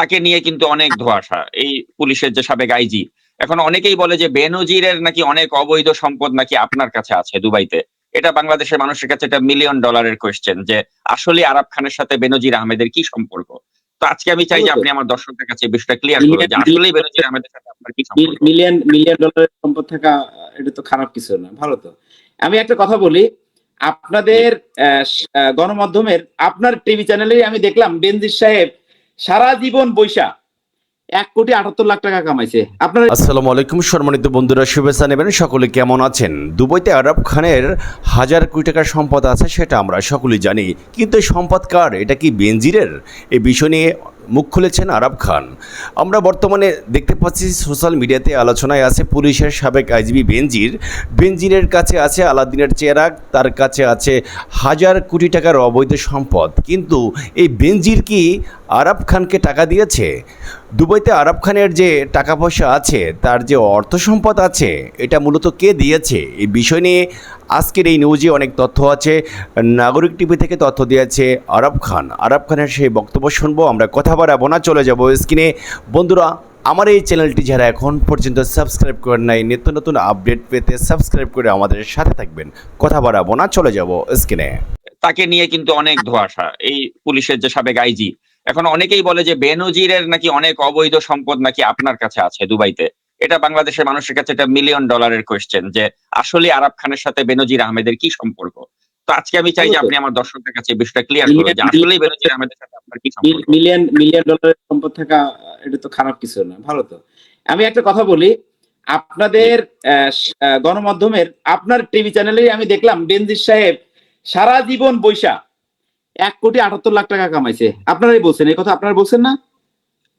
তাকে নিয়ে কিন্তু অনেক ধোঁয়াশা এই পুলিশের যে সাবেক আইজি। এখন অনেকেই বলে যে বেনজিরের নাকি অনেক অবৈধ সম্পদ নাকি আপনার কাছে আছে দুবাইতে। এটা বাংলাদেশের মানুষের কাছে একটা মিলিয়ন ডলারের কোয়েশ্চেন যে আসলে আরাব খানের সাথে বেনজির আহমেদের কি সম্পর্ক? তো আজকে আমি চাই যে আপনি আমার দর্শকদের কাছে বিষয়টা ক্লিয়ার করবেন যে আসলে বেনজির আহমেদের সাথে আপনার কি সম্পর্ক? মিলিয়ন মিলিয়ন ডলারের সম্পদ থাকা এটা তো খারাপ কিছু না ভালো তো। আমি একটা কথা বলি আপনাদের গণমাধ্যমের আপনার টিভি চ্যানেলে আমি দেখলাম বেনজির সাহেব সারা জীবন বৈশা এক কোটি আটাত্তর লাখ টাকা কামাইছে। আপনার আসসালামু আলাইকুম, সম্মানিত বন্ধুরা, শুভেচ্ছা নেবেন। সকলে কেমন আছেন? দুবাইতে আরব খানের হাজার কোটি টাকার সম্পদ আছে, সেটা আমরা সকলেই জানি। কিন্তু সম্পদ কার? এটা কি বেনজিরের? এই বিষয় নিয়ে মুখ খুলেছেন আরব খান। আমরা বর্তমানে দেখতে পাচ্ছি সোশ্যাল মিডিয়াতে আলোচনায় আছে পুলিশের সাবেক আইজিবি বেনজির। বেনজিরের কাছে আছে আলাদিনের চেরাগ, তার কাছে আছে হাজার কোটি টাকার অবৈধ সম্পদ। কিন্তু এই বেনজির কি আরব খানকে টাকা দিয়েছে? দুবাইতে আরব খানের যে টাকা পয়সা আছে, তার যে অর্থ সম্পদ আছে, এটা মূলত কে দিয়েছে? এই বিষয় নিয়ে আজকের এই নিউজে অনেক তথ্য আছে। নাগরিক টিভি থেকে তথ্য দিয়েছে আরব খান। আরব খানের সেই বক্তব্য শুনব, আমরা কথা বাড়াবো না, চলে যাব স্ক্রিনে বন্ধুরা, আমার এই চ্যানেলটি যারা এখন পর্যন্ত সাবস্ক্রাইব করেন নাই, নিত্য নতুন আপডেট পেতে সাবস্ক্রাইব করে আমাদের সাথে থাকবেন। কথা বাড়াবো না, চলে যাব স্ক্রিনে তাকে নিয়ে কিন্তু অনেক ধোঁয়াশা, এই পুলিশের যে সাবেক আইজি এখন অনেকেই বলে যে, বেনজিরের নাকি অনেক অবৈধ সম্পদ নাকি আপনার কাছে আছে দুবাইতে। এটা বাংলাদেশের মানুষের কাছে একটা মিলিয়ন ডলারের কোয়েশ্চেন যে আসলে আরাব খানের সাথে বেনজির আহমেদের কি সম্পর্ক? তো আজকে আমি চাই যে আপনি আমার দর্শকদের কাছে বিষয়টা ক্লিয়ার করবেন যে আসলে বেনজির আহমেদের সাথে আপনার কি সম্পর্ক? মিলিয়ন মিলিয়ন ডলারের সম্পদ থাকা এটা তো খারাপ কিছু না ভালো তো। আমি একটা কথা বলি আপনাদের গণমাধ্যমের আপনার টিভি চ্যানেলে আমি দেখলাম বেনজির সাহেব সারা জীবন বৈশা এক কোটি আটাত্তর লাখ টাকা কামাইছে। আপনারাই বলছেন এই কথা আপনারা বলছেন না?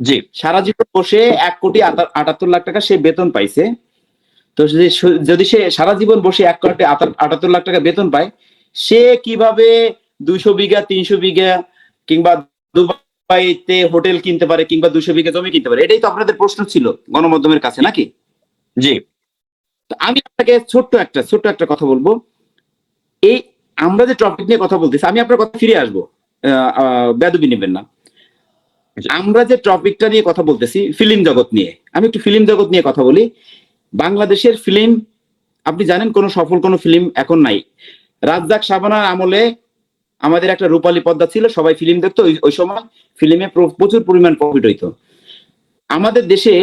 জি। সারা জীবন বসে এক কোটি আটাত্তর লাখ টাকা সে বেতন পাইছে। তো যদি সে সারা জীবন বসে এক কোটি আটাত্তর লাখ টাকা বেতন পায় সে কীভাবে দুইশো বিঘা তিনশো বিঘা কিংবা দুবাইতে হোটেল কিনতে পারে কিংবা দুশো বিঘা জমি কিনতে পারে? এটাই তো আপনাদের প্রশ্ন ছিল গণমাধ্যমের কাছে নাকি? জি। আমি আপনাকে ছোট্ট একটা ছোট্ট একটা কথা বলব। এই আমরা যে টপিক নিয়ে কথা বলতেছি আমি আপনার কথা ফিরে আসব। আহ, বেদবি নেবেন না। আমরা যে টপিকটা নিয়ে কথা বলতেছি ফিল্ম জগৎ নিয়ে, আমি একটু ফিল্ম জগৎ নিয়ে কথা বলি। বাংলাদেশের ফিল্ম আপনি জানেন কোনো সফল কোনো ফিল্ম এখন নাই। রাজ্জাক শাবানার আমলে আমাদের একটা রূপালী পদ্মা ছিল, সবাই ফিল্ম দেখতো। ওই সময় ফিল্মে প্রচুর পরিমাণ প্রফিট হইতো। আমাদের দেশে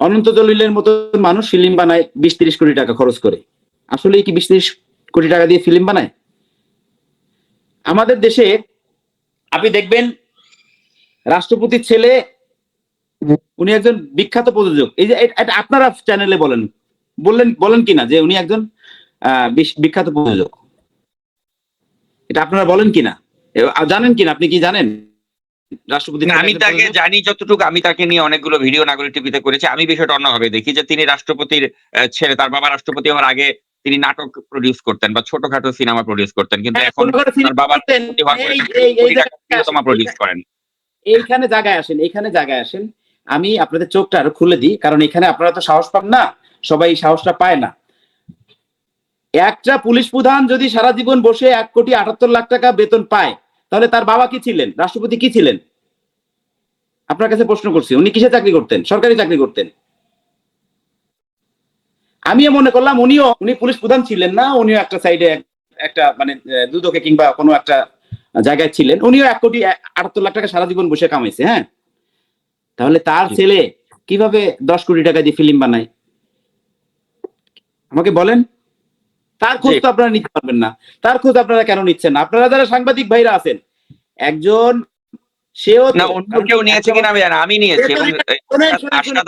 অনন্ত জলিলের মতো মানুষ ফিল্ম বানায় বিশ তিরিশ কোটি টাকা খরচ করে। আসলে কি বিশ তিরিশ কোটি টাকা দিয়ে ফিল্ম বানায়? আমাদের দেশে, আপনি দেখবেন রাষ্ট্রপতির ছেলে উনি একজন বিখ্যাত প্রযোজক। এই যে এটা আপনারা চ্যানেলে বলেন। বললেন বলেন কিনা যে উনি একজন বিখ্যাত প্রযোজক? এটা আপনারা বলেন কিনা? জানেন কিনা? আপনি কি জানেন? রাষ্ট্রপতি আমি তাকে জানি যতটুকু আমি তাকে নিয়ে অনেকগুলো ভিডিও নাগরিক টিভিতে করেছি। আমি বিষয়টা অন্যভাবে দেখি যে তিনি রাষ্ট্রপতির আহ, ছেলে তার বাবা রাষ্ট্রপতি হওয়ার আগে তিনি নাটক প্রডিউস করতেন বা ছোটখাটো সিনেমা প্রডিউস করতেন। কিন্তু হ্যাঁ, এখন তার প্রিয়তমা প্রডিউস করেন। এইখানে জায়গায় আসেন, এইখানে জায়গায় আসেন। আমি আপনাদের চোখটা আরও খুলে দিই, কারণ এখানে আপনারা তো সাহস পান না, সবাই সাহসটা পায় না। একটা পুলিশ প্রধান যদি সারা জীবন বসে এক কোটি আটাত্তর লাখ টাকা বেতন পায়, তাহলে তার বাবা কি ছিলেন? রাষ্ট্রপতি কি ছিলেন? আপনার কাছে প্রশ্ন করছি, উনি কিসে চাকরি করতেন? সরকারি চাকরি করতেন। আমিও মনে করলাম উনিও, উনি পুলিশ প্রধান ছিলেন না, উনিও একটা সাইডে একটা মানে দুদকে কিংবা কোনো একটা জায়গায় ছিলেন উনিও এক কোটি আটাত্তর লাখ টাকা সারা জীবন বসে কামাইছে হ্যাঁ? তাহলে তার ছেলে কীভাবে দশ কোটি টাকা দিয়ে ফিল্ম বানায়? আমাকে বলেন। তার খোঁজ তো আপনারা নিতে পারবেন না। তার খোঁজ আপনারা কেন নিচ্ছেন না? আপনারা যারা সাংবাদিক ভাইরা আছেন একজন সেও না অন্য কেউ নিয়েছে কিনা আমি জানি আমি নিয়েছি।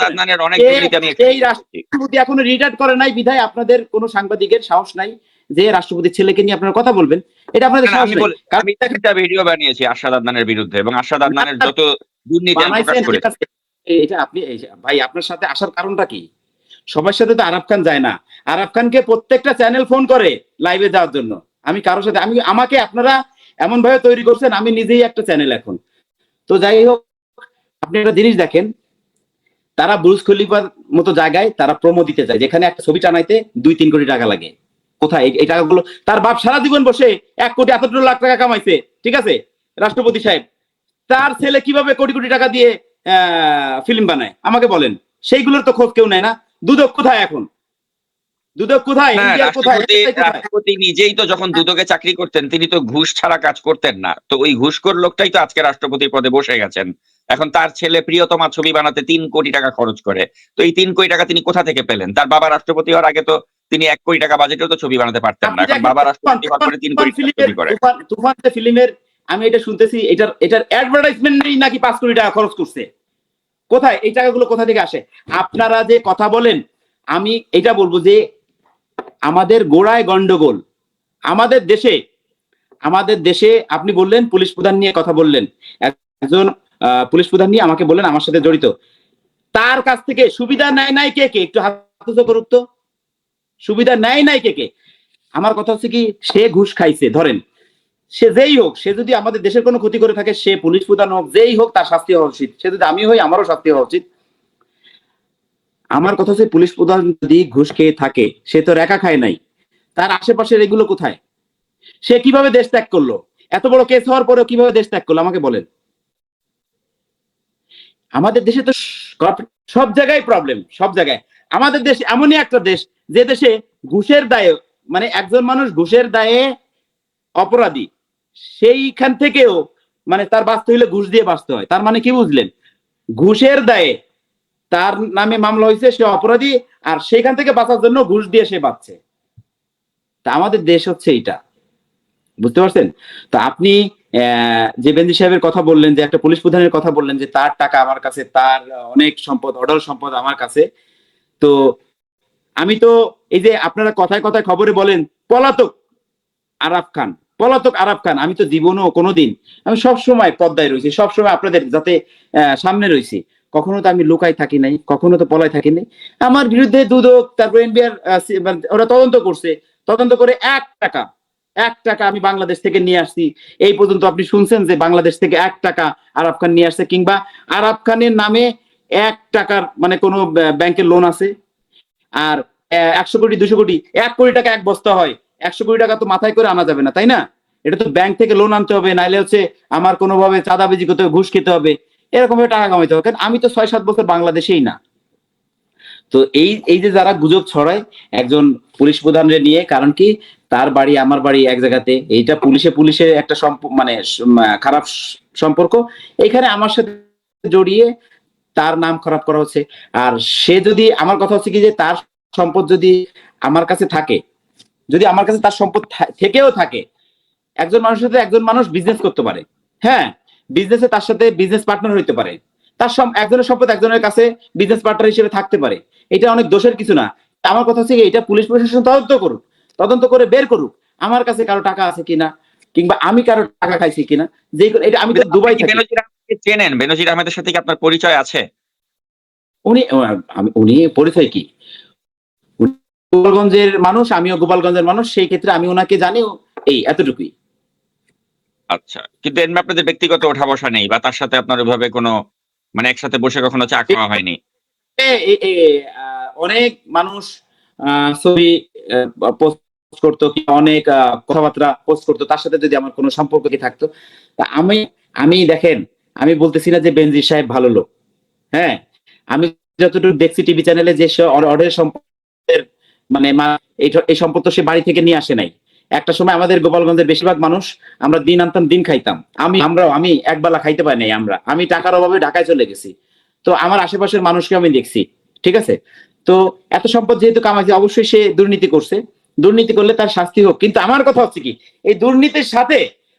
আদনানের অনেক আমি রাষ্ট্রপতি এখনও রিটায়ার করে নাই। বিধায় আপনাদের কোনো সাংবাদিকের সাহস নাই। যে রাষ্ট্রপতির ছেলেকে নিয়ে আপনারা কথা বলবেন এটা আপনাদের সাহস আমি একটা ভিডিও বানিয়েছি আশাদ আদনানের বিরুদ্ধে এবং আশাদ আদনানের যত দুর্নীতি এটা আপনি ভাই আপনার সাথে আসার কারণটা কি? সবার সাথে তো আরাফ খান যায় না। আরাফ খানকে প্রত্যেকটা চ্যানেল ফোন করে লাইভে যাওয়ার জন্য। আমি কারোর সাথে আমি আমাকে আপনারা এমন ভাবে তৈরি করছেন আমি নিজেই একটা চ্যানেল এখন। তো যাই হোক আপনি একটা জিনিস দেখেন তারা ব্রুজ খলিফার মতো জায়গায় তারা প্রমো দিতে চায় যেখানে একটা ছবি টানাইতে দুই তিন কোটি টাকা লাগে। কোথায়? এই- টাকাগুলো তার বাপ সারা জীবন বসে এক কোটি এতটুকু লাখ টাকা কামাইছে, ঠিক আছে? রাষ্ট্রপতি সাহেব, তার ছেলে কীভাবে কোটি কোটি টাকা দিয়ে ফিল্ম বানায়? আমাকে বলেন। সেইগুলোর তো খোঁজ কেউ নেয় না। দুদক কোথায় এখন? দুদক কোথায়? ইন্ডিয়ার কোথায়? রাষ্ট্রপতি নিজেই তো যখন দুদকে চাকরি করতেন তিনি তো ঘুষ ছাড়া কাজ করতেন না। তো ওই ঘুষখোর লোকটাই তো আজকে রাষ্ট্রপতির পদে বসে গেছেন। এখন তার ছেলে প্রিয়তমা ছবি বানাতে তিন কোটি টাকা খরচ করে। তো এই তিন কোটি টাকা তিনি কোথা থেকে পেলেন? তার বাবা রাষ্ট্রপতি হওয়ার আগে তো তিনি এক কোটি টাকা বাজেটেও তো ছবি বানাতে পারতেন না। এখন বাবা রাষ্ট্রপতি হওয়ার পরে তিন কোটি টাকা করে। তুফান- তুফান ফিল্মের আমি এটা শুনতেছি এটার এটার অ্যাডভার্টাইজমেন্টই নাকি পাঁচ কোটি টাকা খরচ করছে? কোথায়? এই টাকাগুলো কোথা থেকে আসে? আপনারা যে কথা বলেন আমি এটা বলব যে আমাদের গোড়ায় গন্ডগোল। আমাদের দেশে আমাদের দেশে আপনি বললেন, পুলিশ প্রধান নিয়ে কথা বললেন। একজন পুলিশ প্রধান নিয়ে আমাকে বললেন, আমার সাথে জড়িত। তার কাছ থেকে সুবিধা নেয় নাই কে কে? একটু হাত করুক তো। সুবিধা নেয় নাই কে কে? আমার কথা হচ্ছে কি, সে ঘুষ খাইছে, ধরেন। সে যেই হোক, সে যদি আমাদের দেশের কোনো ক্ষতি করে থাকে, সে পুলিশ প্রধান হোক, যেই হোক, তার শাস্তি হওয়া উচিত। সে যদি আমি হই, আমারও শাস্তি হওয়া উচিত। আমার কথা হচ্ছে পুলিশ প্রধান যদি ঘুষ খেয়ে থাকে, সে তো একা খায় নাই। তার আশেপাশের এগুলো কোথায়? সে কীভাবে দেশ ত্যাগ করল? এত বড় কেস হওয়ার পরেও কীভাবে দেশ ত্যাগ করল? আমাকে বলেন। আমাদের দেশে তো সব জায়গায় প্রবলেম সব জায়গায়। আমাদের দেশ এমনই একটা দেশ, যে দেশে ঘুষের দায়ে মানে একজন মানুষ ঘুষের দায়ে অপরাধী, সেইখান থেকেও মানে তার বাঁচতে হইলে ঘুষ দিয়ে বাঁচতে হয়। তার মানে কি বুঝলেন? ঘুষের দায়ে তার নামে মামলা হয়েছে, সে অপরাধী, আর সেখান থেকে বাঁচার জন্য ঘুষ দিয়ে সে বাঁচছে। তা আমাদের দেশ হচ্ছে এইটা। বুঝতে পারছেন? তো আপনি যে বেঞ্জি সাহেবের কথা বললেন, যে একটা পুলিশ প্রধানের কথা বললেন, যে তার টাকা আমার কাছে, তার অনেক সম্পদ অডল সম্পদ আমার কাছে, তো আমি তো এই যে আপনারা কথায় কথায় খবরে বলেন, পলাতক আরাফ খান, পলাতক আরাফ খান, আমি তো জীবনও কোনোদিন, আমি সব সময় পদ্মায় রয়েছি সব সময় আপনাদের যাতে সামনে রয়েছি। কখনো তো আমি লুকাই থাকি নাই, কখনো তো পলায় থাকি নাই। আমার বিরুদ্ধে দুদক, তারপর এনবিআর ওরা তদন্ত করছে। তদন্ত করে এক টাকা এক টাকা আমি বাংলাদেশ থেকে নিয়ে আসছি। এই পর্যন্ত আপনি শুনছেন যে বাংলাদেশ থেকে এক টাকা আরাফ খান নিয়ে আসছে কিংবা আরাফ খানের নামে এক টাকার মানে কোনো ব্যাংকের লোন আছে। আর একশো কোটি, দুশো কোটি, এক কোটি টাকা এক বস্তা হয়। একশো কোটি টাকা তো মাথায় করে আনা যাবে না, তাই না? এটা তো ব্যাংক থেকে লোন আনতে হবে, নাইলে হচ্ছে আমার কোনোভাবে চাঁদাবাজি করতে হবে, ঘুষ খেতে হবে। এরকম ভাবে টাকা কামাইতে হবে। কারণ আমি তো ছয়, সাত বছর বাংলাদেশেই না। তো এই এই যে যারা গুজব ছড়ায়, একজন পুলিশ প্রধানরে নিয়ে, কারণ কি, তার বাড়ি, আমার বাড়ি এক জায়গাতে, এইটা পুলিশে পুলিশে একটা মানে খারাপ সম্পর্ক। এখানে আমার সাথে জড়িয়ে তার নাম খারাপ করা হচ্ছে। আর সে যদি, আমার কথা হচ্ছে কি যে, তার সম্পদ যদি আমার কাছে থাকে, যদি আমার কাছে তার সম্পদ থেকেও থাকে, একজন মানুষের সাথে একজন মানুষ বিজনেস করতে পারে। হ্যাঁ বিজনেসে তার সাথে বিজনেস পার্টনার হইতে পারে। তার একজনের সম্পদ একজনের কাছে বিজনেস পার্টনার হিসেবে থাকতে পারে। এটা অনেক দোষের কিছু না। আমার কথা হচ্ছে এটা পুলিশ প্রশাসন তদন্ত করুক। তদন্ত করে বের করুক আমার কাছে কারও টাকা আছে কিনা কিংবা আমি কারও টাকা খাইছি কিনা যে এটা আমি তো দুবাই চেনেন? বেনজির আহমেদের সাথে কি আপনার পরিচয় আছে? উনি আমি উনি পরিচয় কি? গোপালগঞ্জের মানুষ আমিও গোপালগঞ্জের মানুষ সেই ক্ষেত্রে আমি ওনাকে জানি এই এতটুকুই। আচ্ছা কিন্তু এর আপনাদের ব্যক্তিগত ওঠা বসা নেই বা তার সাথে আপনার ওইভাবে কোনো মানে একসাথে বসে কখনো চা খাওয়া হয়নি? অনেক মানুষ ছবি পোস্ট করতো কিংবা অনেক কথাবার্তা পোস্ট করতো, তার সাথে যদি আমার কোনো সম্পর্ক কি থাকতো? তা আমি আমি দেখেন, আমি বলতেছি না যে বেনজির সাহেব ভালো লোক হ্যাঁ? আমি যতটুকু দেখছি টিভি চ্যানেলে যে সে অর- অর্ডারের সম্পদের মানে এই সম্পর্ক সে বাড়ি থেকে নিয়ে আসে নাই। একটা সময় আমাদের গোপালগঞ্জের বেশিরভাগ মানুষ আমরা দিন আনতাম, দিন খাইতাম। আমি, আমরাও, আমি একবেলা খাইতে পারি নাই আমরা। আমি টাকার অভাবে ঢাকায় চলে গেছি। তো আমার আশেপাশের মানুষকে আমি দেখছি, ঠিক আছে? তো এত সম্পদ যেহেতু কামাইছে, অবশ্যই সে দুর্নীতি করছে। দুর্নীতি করলে তার শাস্তি হোক। কিন্তু আমার কথা হচ্ছে কি, এই দুর্নীতির সাথে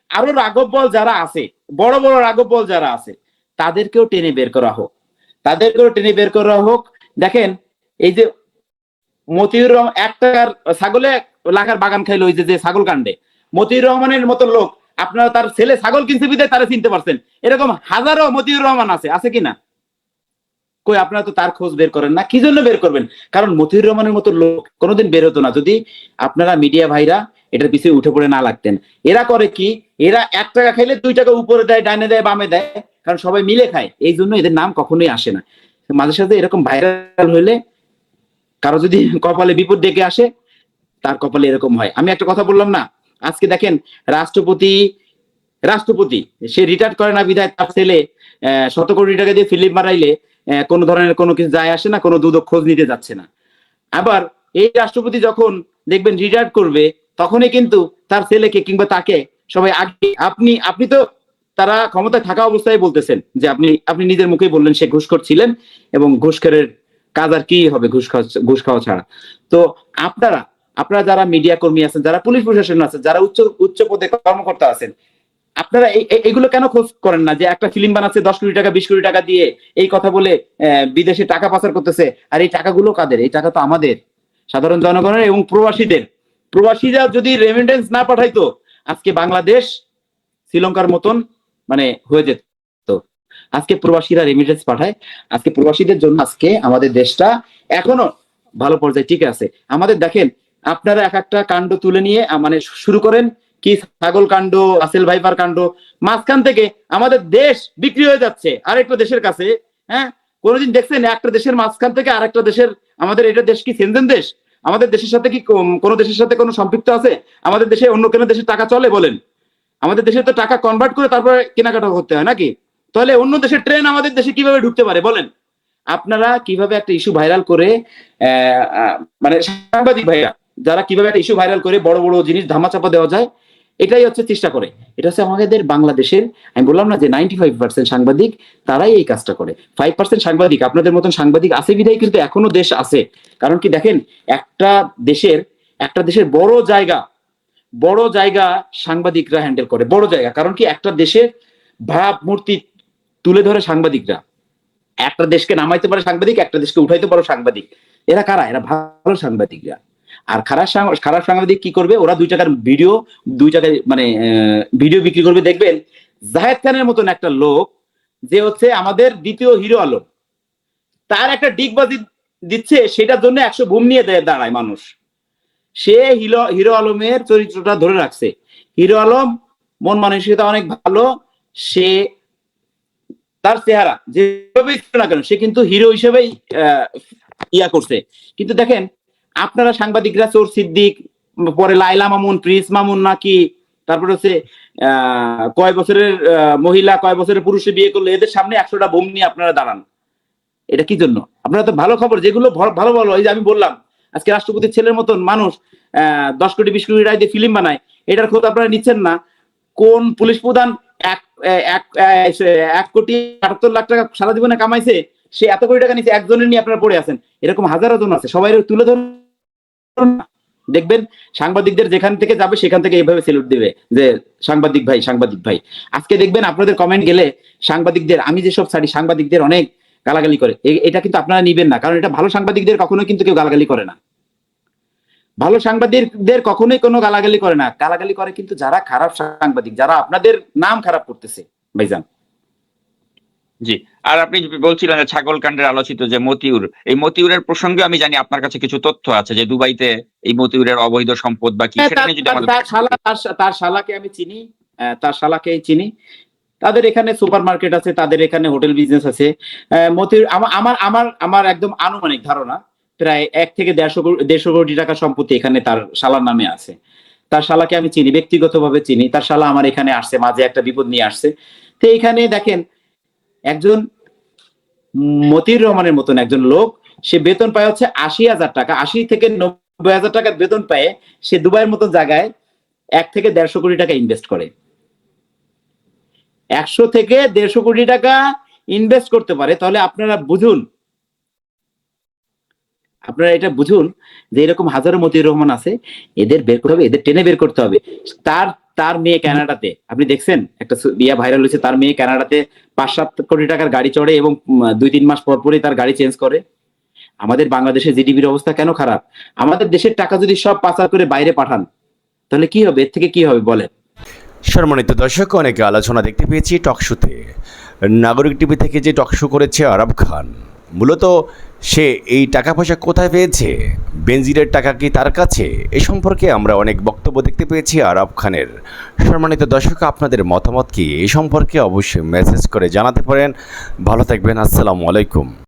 আরও রাঘব বল যারা আছে, বড় বড় রাঘব বল যারা আছে, তাদেরকেও টেনে বের করা হোক। তাদেরকেও টেনে বের করা হোক। দেখেন, এই যে মতিউর রহমান, এক টাকার ছাগলে লাখার বাগান খাইলো ওই যে ছাগল কাণ্ডে। মতিউর রহমানের মতো লোক, আপনারা তার ছেলে ছাগল কিনছে বিদায় তারা চিনতে পারছেন। এরকম হাজারো মতিউর রহমান আছে আছে কিনা? কই, আপনারা তো তার খোঁজ বের করেন না, কি জন্য বের করবেন? কারণ মতিউর রহমানের মতো লোক কোনোদিন বের হতো না। যদি আপনারা মিডিয়া ভাইরা এটার পিছিয়ে উঠে পড়ে না লাগতেন। এরা করে কি, এরা এক টাকা খাইলে দুই টাকা উপরে দেয়, ডাইনে দেয়, বামে দেয়, কারণ সবাই মিলে খায়। এই জন্য এদের নাম কখনোই আসে না। মাঝে সাথে এরকম ভাইরাল হইলে কারও যদি কপালে বিপদ ডেকে আসে তার কপালে এরকম হয়। আমি একটা কথা বললাম না? আজকে দেখেন রাষ্ট্রপতি রাষ্ট্রপতি সে রিটায়ার করে না বিধায় তার ছেলে শত কোটি টাকা দিয়ে বানাইলে আহ, কোনো ধরনের কোনো কিছু যায় আসে না কোনো দুদক খোঁজ নিতে যাচ্ছে না। আবার এই রাষ্ট্রপতি যখন দেখবেন রিটায়ার করবে তখনই কিন্তু তার ছেলেকে কিংবা তাকে সবাই আগে আপনি আপনি তো তারা ক্ষমতায় থাকা অবস্থায় বলতেছেন যে আপনি আপনি নিজের মুখেই বললেন সে ঘুষখোর ছিলেন এবং ঘুষখোরের কাজ আর কি হবে ঘুষ খাওয়া ঘুষ খাওয়া ছাড়া। তো আপনারা আপনারা যারা মিডিয়া কর্মী আছেন, যারা পুলিশ প্রশাসন আছেন, যারা উচ্চ উচ্চ পদে কর্মকর্তা আছেন, আপনারা এগুলো কেন খোঁজ করেন না যে একটা ফিল্ম বানাচ্ছে দশ কোটি টাকা, বিশ কোটি টাকা দিয়ে এই কথা বলে বিদেশে টাকা পাচার করতেছে। আর এই টাকাগুলো কাদের? এই টাকা তো আমাদের, সাধারণ জনগণের এবং প্রবাসীদের। প্রবাসীরা যদি রেমিটেন্স না পাঠাইতো, আজকে বাংলাদেশ শ্রীলঙ্কার মতন মানে হয়ে যেত। আজকে প্রবাসীরা রেমিটেন্স পাঠায়। আজকে প্রবাসীদের জন্য আজকে আমাদের দেশটা এখনও ভালো পর্যায়ে ঠিক আছে। আমাদের দেখেন আপনারা এক একটা কাণ্ড তুলে নিয়ে মানে শুরু করেন। কি ছাগল কাণ্ড, আসেল ভাইপার কাণ্ড, মাঝখান থেকে আমাদের দেশ বিক্রি হয়ে যাচ্ছে আরেকটা দেশের কাছে হ্যাঁ? কোনোদিন দেখছেন একটা দেশের মাঝখান থেকে আরেকটা দেশের, আমাদের এটা দেশ কি সেনজেন দেশ? আমাদের দেশের সাথে কি কোনো দেশের সাথে কোনো সম্পৃক্ত আছে? আমাদের দেশে অন্য কোনো দেশের টাকা চলে বলেন। আমাদের দেশে তো টাকা কনভার্ট করে তারপরে কেনাকাটা করতে হয় নাকি? তাহলে অন্য দেশের ট্রেন আমাদের দেশে কীভাবে ঢুকতে পারে বলেন? আপনারা কীভাবে একটা ইস্যু ভাইরাল করে মানে সাংবাদিক ভাইরা যারা কীভাবে একটা ইস্যু ভাইরাল করে বড় বড় জিনিস ধামাচাপা দেওয়া যায়, এটাই হচ্ছে চেষ্টা করে। এটা হচ্ছে আমাদের বাংলাদেশের, আমি বললাম না যে নাইনটি ফাইভ পার্সেন্ট সাংবাদিক, তারাই এই কাজটা করে। ফাইভ পার্সেন্ট সাংবাদিক, আপনাদের মতন সাংবাদিক আছে বিধায়, কিন্তু এখনও দেশ আছে। কারণ কি দেখেন, একটা দেশের একটা দেশের বড় জায়গা বড় জায়গা সাংবাদিকরা হ্যান্ডেল করে। বড় জায়গা, কারণ কি একটা দেশের ভাব মূর্তি তুলে ধরে সাংবাদিকরা। একটা দেশকে নামাইতে পারে সাংবাদিক, একটা দেশকে উঠাইতে পারে সাংবাদিক। এরা কারা? এরা ভালো সাংবাদিকরা। আর খারাপ খারাপ সাংবাদিক কি করবে? ওরা দুই টাকার ভিডিও দুই টাকায় মানে ভিডিও বিক্রি করবে। দেখবেন, জাহেদ খানের মতন একটা লোক, যে হচ্ছে আমাদের দ্বিতীয় হিরো আলম। তার একটা ডিগবাজি দিচ্ছে, সেটার জন্য একশো বুম নিয়ে দেয় দাঁড়ায় মানুষ। সে হিরো হিরো আলমের চরিত্রটা ধরে রাখছে। হিরো আলম, মন মানসিকতা অনেক ভালো। সে তার চেহারা যেভাবেই না কেন, সে কিন্তু হিরো হিসেবেই ইয়া করছে। কিন্তু দেখেন আপনারা সাংবাদিকরা চোর সিদ্দিক, পরে লাইলা মামুন, প্রিন্স মামুন নাকি, তারপরে হচ্ছে কয় বছরের মহিলা, কয় বছরের পুরুষে বিয়ে করল, এদের সামনে একশোটা বোম নিয়ে আপনারা দাঁড়ান। এটা কি জন্য? আপনারা তো ভালো খবর, যেগুলো ভালো ভালো, এই যে আমি বললাম, আজকে রাষ্ট্রপতির ছেলের মতন মানুষ দশ কোটি, বিশ কোটি টাকা ফিল্ম বানায়, এটার খোঁজ আপনারা নিচ্ছেন না। কোন পুলিশ প্রধান এক এক কোটি আটাত্তর লাখ টাকা সারা জীবনে কামাইছে সে এত কোটি টাকা নিচ্ছে একজনের নিয়ে আপনারা পড়ে আছেন। এরকম হাজারো জন আছে, সবাই তুলে ধরুন। দেখবেন সাংবাদিকদের যেখান থেকে যাবে, সেখান থেকে এইভাবে সেলুট দিবে যে, সাংবাদিক ভাই সাংবাদিক ভাই। আজকে দেখবেন আপনাদের কমেন্ট গেলে সাংবাদিকদের, আমি যেসব ছাড়ি, সাংবাদিকদের অনেক গালাগালি করে। এটা কিন্তু আপনারা নিবেন না, কারণ এটা ভালো সাংবাদিকদের কখনোই কিন্তু কেউ গালাগালি করে না। ভালো সাংবাদিকদের কখনোই কোনো গালাগালি করে না। গালাগালি করে কিন্তু যারা খারাপ সাংবাদিক, যারা আপনাদের নাম খারাপ করতেছে, ভাইজান। জি। আর আপনি বলছিলেন যে ছাগল কাণ্ডের আলোচিত যে মতিউর এই মতিউরের প্রসঙ্গে আমি জানি আপনার কাছে কিছু তথ্য আছে যে দুবাইতে এই মতিউরের অবৈধ সম্পদ বা কি হ্যাঁ, সেটা তার- নিয়ে যদি তার- শালা তার- তার শালাকে আমি চিনি তার শালাকে চিনি। তাদের এখানে সুপার মার্কেট আছে তাদের এখানে হোটেল বিজনেস আছে। মতিউর আমার আমার আমার একদম আনুমানিক ধারণা প্রায় এক থেকে দেড়শো কোটি- দেড়শো কোটি টাকা সম্পত্তি এখানে তার শালার নামে আছে। তার শালাকে আমি চিনি ব্যক্তিগতভাবে চিনি। তার শালা আমার এখানে আসছে মাঝে একটা বিপদ নিয়ে আসছে। তো এখানে দেখেন একজন মতিউর রহমানের মতন একজন লোক, সে বেতন পায় হচ্ছে আশি হাজার টাকা, আশি থেকে নব্বই হাজার টাকা বেতন পায়, সে দুবাইয়ের মতো জায়গায় এক থেকে দেড়শো কোটি টাকা ইনভেস্ট করে। একশো থেকে দেড়শো কোটি টাকা ইনভেস্ট করতে পারে, তাহলে আপনারা বুঝুন, আপনারা এটা বুঝুন যে এরকম হাজারো মতিউর রহমান আছে, এদের বের করতে হবে, এদের টেনে বের করতে হবে। তার তার মেয়ে কানাডাতে। আপনি দেখছেন? একটা ইয়া ভাইরাল হয়েছে, তার মেয়ে কানাডাতে পাঁচ সাত কোটি টাকার গাড়ি চড়ে এবং দুই তিন মাস পর পরই তার গাড়ি চেঞ্জ করে। আমাদের বাংলাদেশের জিডিপির অবস্থা কেন খারাপ? আমাদের দেশের টাকা যদি সব পাচার করে বাইরে পাঠান, তাহলে কি হবে? এর থেকে কি হবে? বলেন। সম্মানিত দর্শক, অনেকে আলোচনা দেখতে পেয়েছি টকশোতে নাগরিক টিভি থেকে যে টকশো করেছে আরব খান। মূলত সে এই টাকা পয়সা কোথায় পেয়েছে? বেনজিরের টাকা কি তার কাছে? এ সম্পর্কে আমরা অনেক বক্তব্য দেখতে পেয়েছি আরব খানের। সম্মানিত দর্শক, আপনাদের মতামত কি? এ সম্পর্কে অবশ্যই মেসেজ করে জানাতে পারেন। ভালো থাকবেন, আসসালামু আলাইকুম।